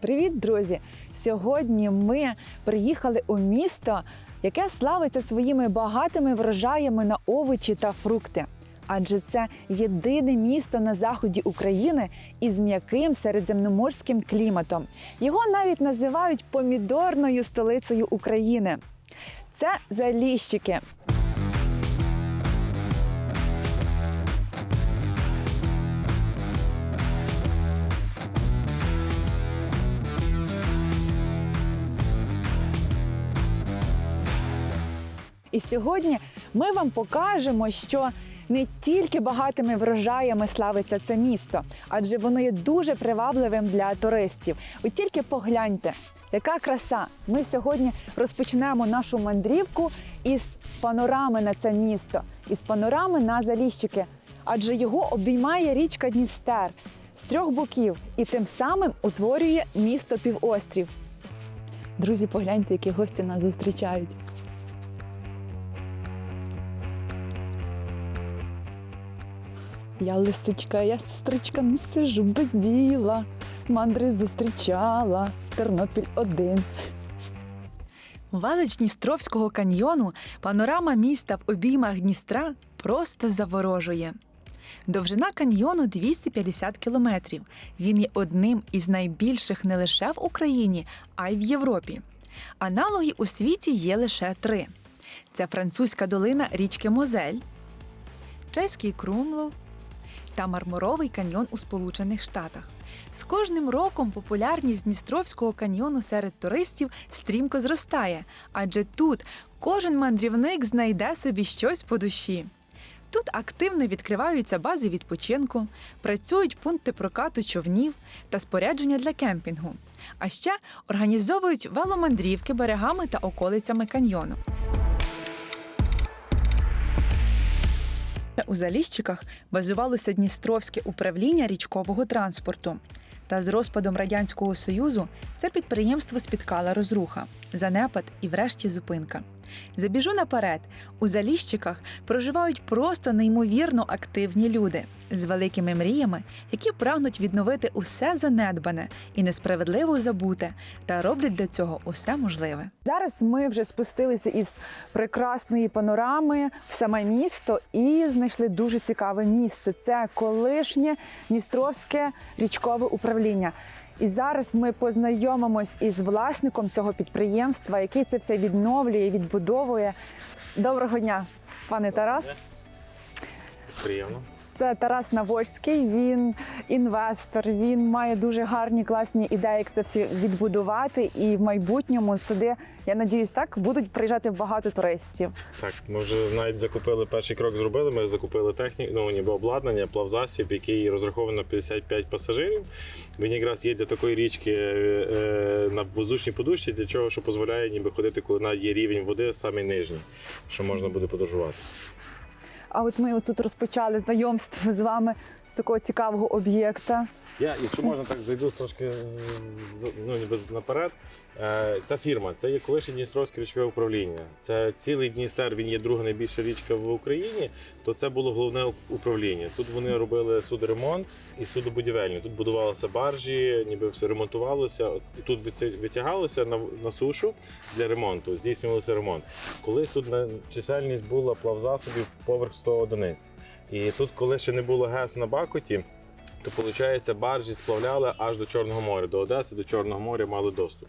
Привіт, друзі! Сьогодні ми приїхали у місто, яке славиться своїми багатими врожаями на овочі та фрукти. Адже це єдине місто на заході України із м'яким середземноморським кліматом. Його навіть називають помідорною столицею України. Це Заліщики. І сьогодні ми вам покажемо, що не тільки багатими врожаями славиться це місто, адже воно є дуже привабливим для туристів. Ви тільки погляньте, яка краса! Ми сьогодні розпочнемо нашу мандрівку із панорами на це місто, із панорами на Заліщики, адже його обіймає річка Дністер з трьох боків і тим самим утворює місто півострів. Друзі, погляньте, які гості нас зустрічають. Я лисичка, я сестричка, не сижу без діла. Мандри зустрічала Тернопіль один. Велич Дністровського каньйону панорама міста в обіймах Дністра просто заворожує. Довжина каньйону 250 кілометрів. Він є одним із найбільших не лише в Україні, а й в Європі. Аналоги у світі є лише три: це французька долина річки Мозель, чеський Крумлов та Мармуровий каньйон у Сполучених Штатах. З кожним роком популярність Дністровського каньйону серед туристів стрімко зростає, адже тут кожен мандрівник знайде собі щось по душі. Тут активно відкриваються бази відпочинку, працюють пункти прокату човнів та спорядження для кемпінгу. А ще організовують веломандрівки берегами та околицями каньйону. У Заліщиках базувалося Дністровське управління річкового транспорту. Та з розпадом Радянського Союзу це підприємство спіткала розруха, занепад і врешті зупинка. Забіжу наперед, у Заліщиках проживають просто неймовірно активні люди з великими мріями, які прагнуть відновити усе занедбане і несправедливо забуте, та роблять для цього усе можливе. Зараз ми вже спустилися із прекрасної панорами в саме місто і знайшли дуже цікаве місце. Це колишнє Дністровське річкове управління. І зараз ми познайомимось із власником цього підприємства, який це все відновлює, відбудовує. Доброго дня, пане Тарас. Приємно. Це Тарас Навольський. Він інвестор. Він має дуже гарні класні ідеї, як це все відбудувати. І в майбутньому сюди, я надіюсь, так будуть приїжджати багато туристів. Так, ми вже навіть закупили перший крок. Зробили. Ми закупили техніку, ну ніби обладнання, плавзасіб, який розрахований на 55 пасажирів. Він якраз є для такої річки е, на воздушній подушці, для чого що дозволяє ніби ходити, коли є рівень води, самий нижній, що можна буде подорожувати. А от ми тут розпочали знайомство з вами з такого цікавого об'єкта. Я, якщо можна, так зайду трошки з- ну, ніби наперед. Е, Ця фірма це є колишнє Дністровське річкове управління. Це цілий Дністер, він є друга найбільша річка в Україні. То це було головне управління. Тут вони робили судоремонт і судобудівельні. Тут будувалися баржі, ніби все ремонтувалося. І тут витягалося на, на сушу для ремонту, здійснювався ремонт. Колись тут чисельність була плавзасобів поверх 100 одиниць. І тут, коли ще не було ГЕС на Бакоті, то виходить, баржі сплавляли аж до Чорного моря, до Одеси, до Чорного моря мали доступ.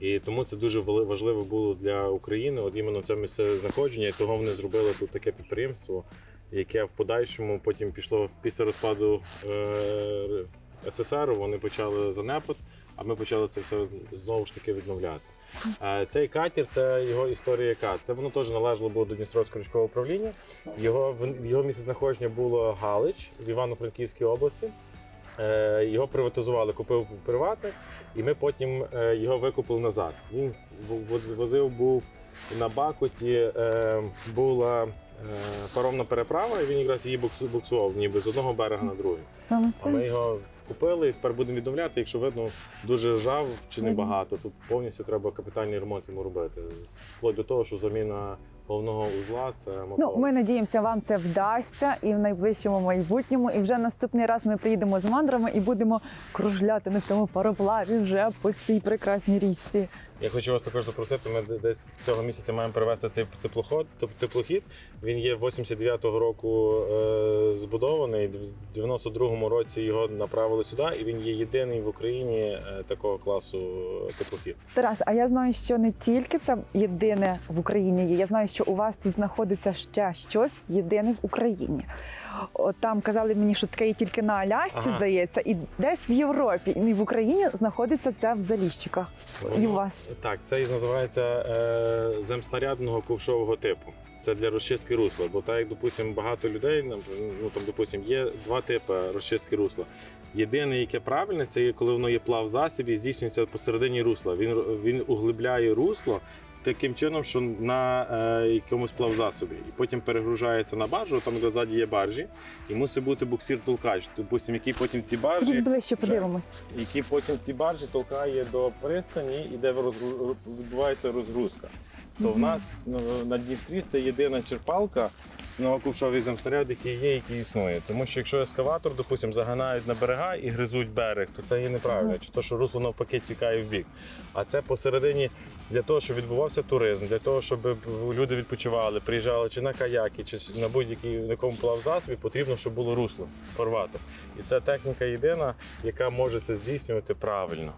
І тому це дуже важливо було для України. От іменно це місцеве знаходження, і того вони зробили тут таке підприємство, яке в подальшому потім пішло після розпаду е, СССР. Вони почали занепад, а ми почали це все знову ж таки відновляти. Е, Цей катер, це його історія яка? Це воно теж належало було до Дністровського річкового управління. Його, його місце знаходження було Галич в Івано-Франківській області. Е, Його приватизували, купив приватник, і ми потім е, його викупили назад. Він возив був на Бакуті, е, була паромна переправа, і він якраз її буксував ніби з одного берега на другий. Саме А ми його купили і тепер будемо відновляти. Якщо видно, дуже ржав чи небагато. Тут повністю треба капітальний ремонт йому робити. Вплоть до того, що заміна головного узла це мотор. Ну, ми надіємося, вам це вдасться і в найближчому майбутньому. І вже наступний раз ми приїдемо з мандрами і будемо кружляти на цьому пароплаві вже по цій прекрасній річці. Я хочу вас також запросити. Ми десь цього місяця маємо привезти цей теплоход, теплохід. Він є 89-го року е, збудований. В 92-му році його направили сюди, і він є єдиний в Україні е, такого класу теплохід. Тарас, а я знаю, що не тільки це єдине в Україні є. Я знаю, що у вас тут знаходиться ще щось єдине в Україні. От там казали мені, що таке є тільки на Алясці, Ага. здається, і десь в Європі, і в Україні знаходиться це в Заліщиках. І у вас. Так, це і називається е, земснарядного ковшового типу. Це для розчистки русла. Бо так як, допустимо, багато людей, ну там, допустимо, є два типи розчистки русла. Єдине, яке правильне, це є, коли воно є плав засіб і здійснюється посередині русла. Він, він углибляє русло таким чином, що на е, якомусь плавзасобі. І потім перегружається на баржу, там де ззаді є баржі, і мусить бути буксир-толкач, допустимо, який потім ці баржі ближче, подивимось. які потім ці баржі толкає до пристані і де відбувається розгрузка. То в нас ну, на Дністрі це єдина черпалка новоковшовий земснаряд, який є, який існує. Тому що якщо ескаватор, допустимо, заганають на берега і гризуть берег, то це є неправильно. Чи то, що русло навпаки тікає в бік. А це посередині для того, щоб відбувався туризм, для того, щоб люди відпочивали, приїжджали чи на каяки, чи на будь-який на якому плавзасобі, потрібно, щоб було русло порвати. І це техніка єдина, яка може це здійснювати правильно.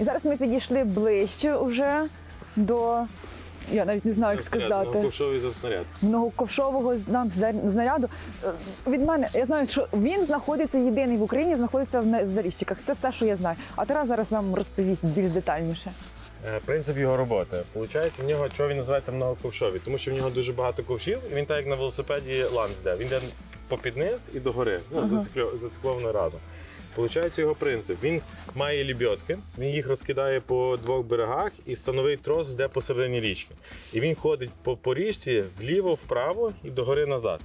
І зараз ми підійшли ближче уже до. Я навіть не знаю, як сказати. Ковшовий многоковшового нам знаряду. Е, Від мене я знаю, що він знаходиться єдиний в Україні, знаходиться в Заріщиках. Це все, що я знаю. А Тарас зараз вам розповість більш детальніше. Е, Принцип його роботи. Получається, в нього чого він називається многоковшовий, тому що в нього дуже багато ковшів, і він так як на велосипеді ланц йде. Він йде попід низ і догори, ну, Ага. зацикловано разом. Получається його принцип. Він має лібьотки, він їх розкидає по двох берегах і становий трос йде посередині річки. І він ходить по, по річці вліво, вправо і догори назад.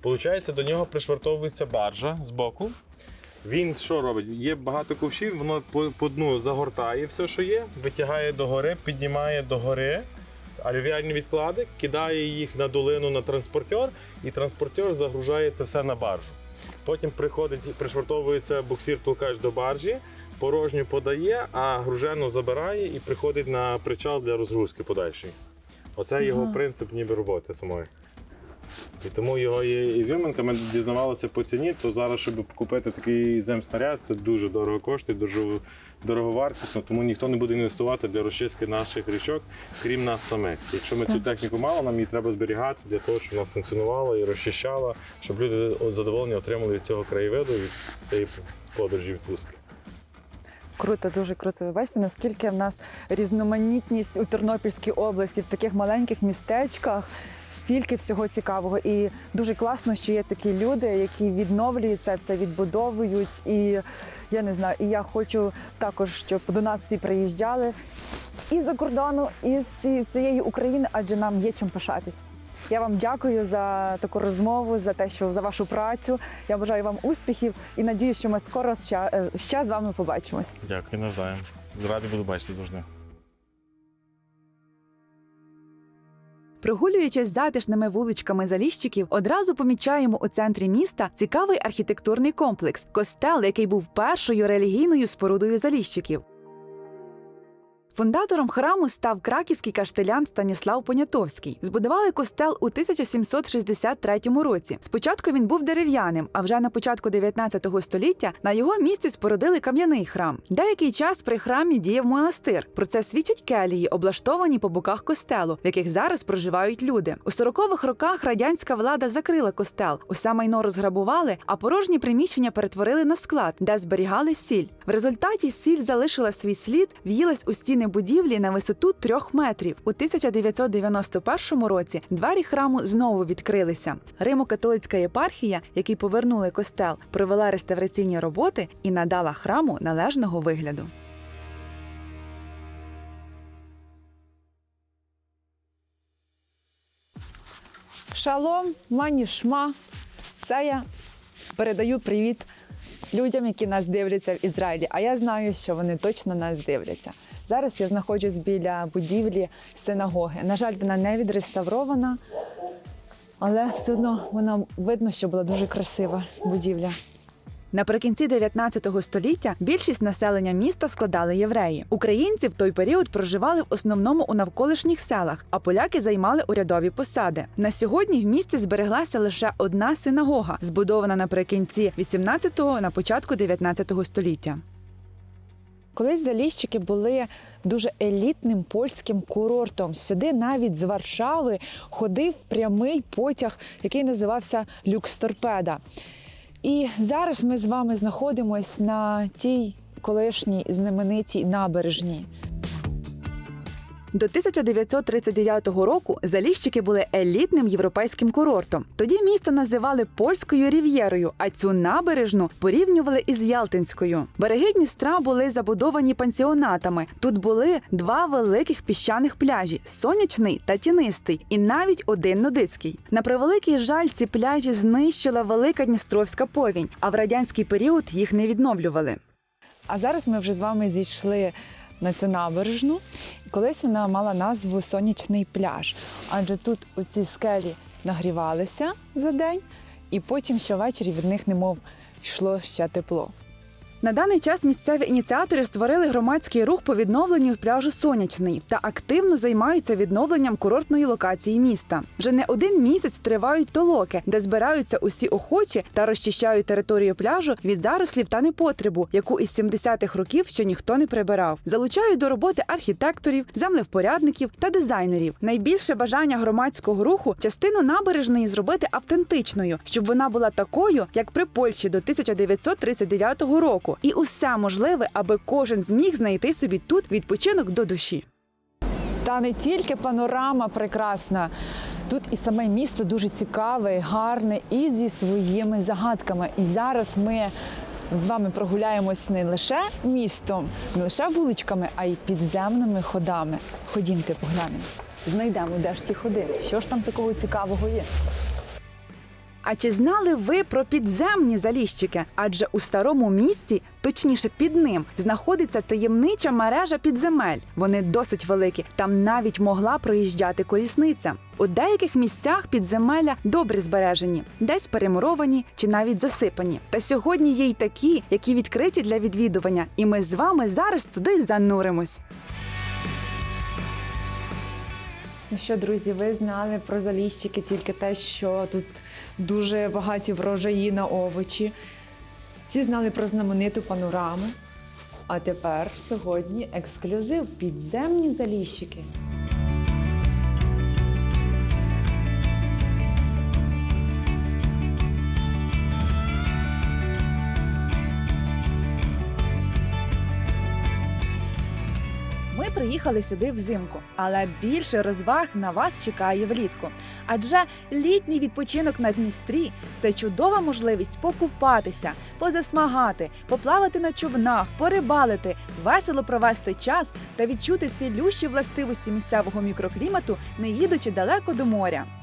Получається, до нього пришвартовується баржа з боку. Він що робить? Є багато ковшів, воно по, по дну загортає все, що є, витягає догори, піднімає догори алювіальні відклади, кидає їх на долину на транспортер, і транспортер загружає це все на баржу. Потім приходить, пришвартовується буксир толкач до баржі, порожню подає, а гружену забирає і приходить на причал для розгрузки подальшої. Оце його принцип ніби роботи самої. І тому його є ізюминка. Ми дізнавалися по ціні, то зараз, щоб купити такий земснаряд, це дуже дорого коштує, дуже дороговартісно, тому ніхто не буде інвестувати для розчистки наших річок, крім нас самих. Якщо ми цю техніку мали, нам її треба зберігати для того, щоб вона функціонувала і розчищала, щоб люди от задоволення отримали від цього краєвиду, від цієї подорожі відпустки. Круто, дуже круто. Ви бачите, наскільки в нас різноманітність у Тернопільській області в таких маленьких містечках. Стільки всього цікавого, і дуже класно, що є такі люди, які відновлюють це все, відбудовують. І я не знаю, і я хочу також, щоб до нас всі приїжджали і за кордону, і з цієї України, адже нам є чим пишатись. Я вам дякую за таку розмову, за те, що за вашу працю. Я бажаю вам успіхів і надію, що ми скоро ще, ще з вами побачимось. Дякую навзаєм. Радий буду бачити завжди. Прогулюючись затишними вуличками Заліщиків, одразу помічаємо у центрі міста цікавий архітектурний комплекс костел, який був першою релігійною спорудою Заліщиків. Фундатором храму став краківський каштелян Станіслав Понятовський. Збудували костел у 1763 році. Спочатку він був дерев'яним, а вже на початку 19 століття на його місці спорудили кам'яний храм. Деякий час при храмі діяв монастир. Про це свідчать келії, облаштовані по боках костелу, в яких зараз проживають люди. У 40-х роках радянська влада закрила костел, усе майно розграбували, а порожні приміщення перетворили на склад, де зберігали сіль. В результаті сіль залишила свій слід, в'їлась у стіни будівлі на висоту трьох метрів. У 1991 році двері храму знову відкрилися. Римо-католицька єпархія, якій повернули костел, провела реставраційні роботи і надала храму належного вигляду. Шалом, мані шма. Це я передаю привіт людям, які нас дивляться в Ізраїлі. А я знаю, що вони точно нас дивляться. Зараз я знаходжусь біля будівлі синагоги. На жаль, вона не відреставрована, але все одно вона видно, що була дуже красива будівля. Наприкінці 19 століття більшість населення міста складали євреї. Українці в той період проживали в основному у навколишніх селах, а поляки займали урядові посади. На сьогодні в місті збереглася лише одна синагога, збудована наприкінці 18-го, на початку 19 століття. Колись заліщики були дуже елітним польським курортом. Сюди навіть з Варшави ходив прямий потяг, який називався Люксторпеда. І зараз ми з вами знаходимось на тій колишній знаменитій набережній. До 1939 року заліщики були елітним європейським курортом. Тоді місто називали польською рів'єрою, а цю набережну порівнювали із Ялтинською. Береги Дністра були забудовані пансіонатами. Тут були два великих піщаних пляжі сонячний та тінистий, і навіть один нудистський. На превеликий жаль, ці пляжі знищила велика Дністровська повінь, а в радянський період їх не відновлювали. А зараз ми вже з вами зійшли на цю набережну. Колись вона мала назву Сонячний пляж, адже тут ці скелі нагрівалися за день, і потім щовечері від них немов йшло ще тепло. На даний час місцеві ініціатори створили громадський рух по відновленню пляжу Сонячний та активно займаються відновленням курортної локації міста. Вже не один місяць тривають толоки, де збираються усі охочі та розчищають територію пляжу від зарослів та непотребу, яку із 70-х років ще ніхто не прибирав. Залучають до роботи архітекторів, землевпорядників та дизайнерів. Найбільше бажання громадського руху частину набережної зробити автентичною, щоб вона була такою, як при Польщі до 1939 року, і усе можливе, аби кожен зміг знайти собі тут відпочинок до душі. Та не тільки панорама прекрасна. Тут і саме місто дуже цікаве, гарне і зі своїми загадками. І зараз ми з вами прогуляємось не лише містом, не лише вуличками, а й підземними ходами. Ходімте, поглянемо. Знайдемо, де ж ті ходи. Що ж там такого цікавого є? А чи знали ви про підземні заліщики? Адже у старому місті, точніше під ним, знаходиться таємнича мережа підземель. Вони досить великі. Там навіть могла проїжджати колісниця. У деяких місцях підземелля добре збережені, десь перемуровані чи навіть засипані. Та сьогодні є й такі, які відкриті для відвідування, і ми з вами зараз туди зануримось. Ну що, друзі, ви знали про заліщики тільки те, що тут дуже багаті врожаї на овочі. Всі знали про знамениту панораму. А тепер сьогодні ексклюзив підземні заліщики. Приїхали сюди взимку, але більше розваг на вас чекає влітку. Адже літній відпочинок на Дністрі це чудова можливість покупатися, позасмагати, поплавати на човнах, порибалити, весело провести час та відчути цілющі властивості місцевого мікроклімату, не їдучи далеко до моря.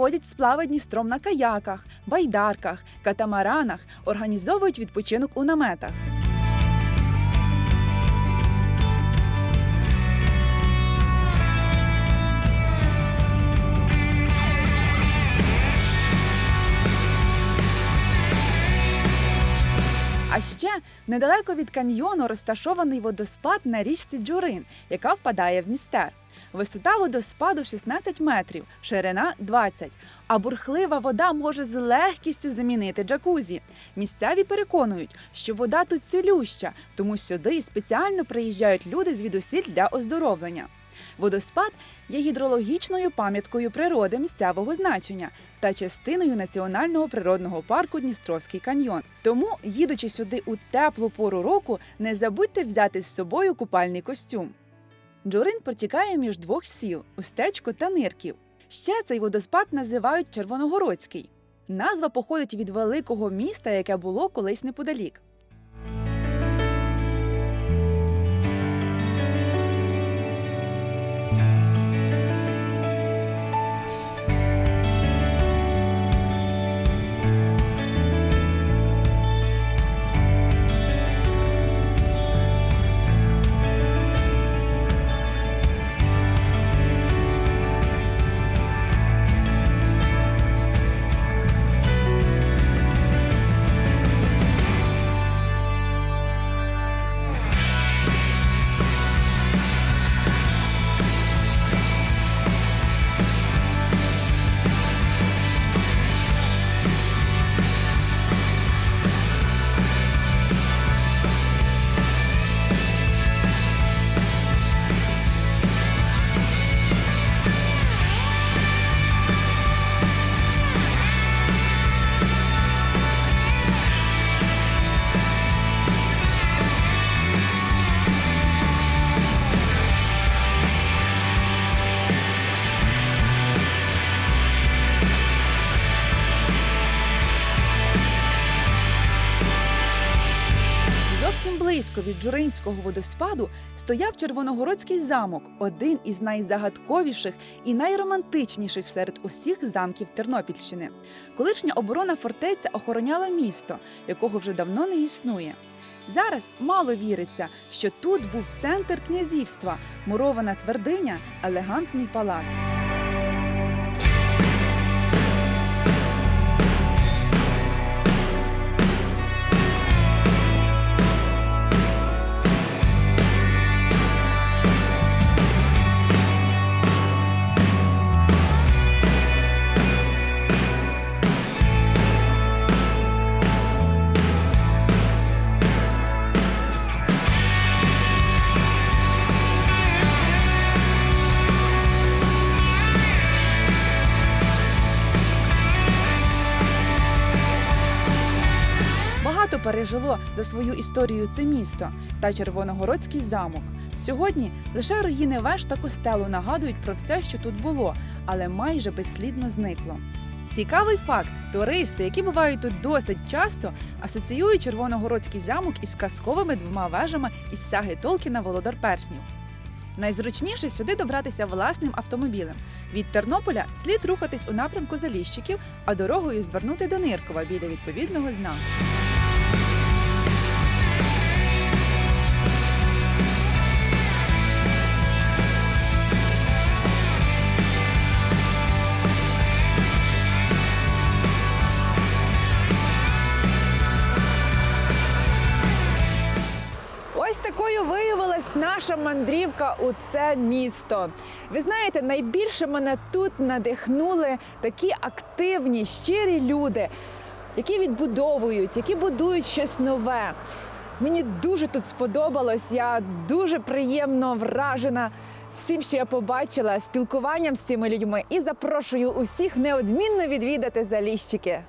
Проводять сплави Дністром на каяках, байдарках, катамаранах, організовують відпочинок у наметах. А ще недалеко від каньйону розташований водоспад на річці Джурин, яка впадає в Дністер. Висота водоспаду 16 метрів, ширина 20, а бурхлива вода може з легкістю замінити джакузі. Місцеві переконують, що вода тут цілюща, тому сюди спеціально приїжджають люди звідусіль для оздоровлення. Водоспад є гідрологічною пам'яткою природи місцевого значення та частиною національного природного парку Дністровський каньйон. Тому, їдучи сюди у теплу пору року, не забудьте взяти з собою купальний костюм. Джурин протікає між двох сіл Устечко та Нирків. Ще цей водоспад називають Червоногородський. Назва походить від великого міста, яке було колись неподалік. Від водоспаду стояв Червоногородський замок, один із найзагадковіших і найромантичніших серед усіх замків Тернопільщини. Колишня оборона фортеця охороняла місто, якого вже давно не існує. Зараз мало віриться, що тут був центр князівства, мурована твердиня, елегантний палац. Пережило за свою історію це місто та Червоногородський замок. Сьогодні лише руїни веж та костелу нагадують про все, що тут було, але майже безслідно зникло. Цікавий факт: туристи, які бувають тут досить часто, асоціюють Червоногородський замок із казковими двома вежами із саги Толкіна Володар Перснів. Найзручніше сюди добратися власним автомобілем. Від Тернополя слід рухатись у напрямку Заліщиків, а дорогою звернути до Ниркова біля відповідного знаку. Наша мандрівка у це місто. Ви знаєте, найбільше мене тут надихнули такі активні, щирі люди, які відбудовують, які будують щось нове. Мені дуже тут сподобалось. Я дуже приємно вражена всім, що я побачила, спілкуванням з цими людьми, і запрошую усіх неодмінно відвідати заліщики.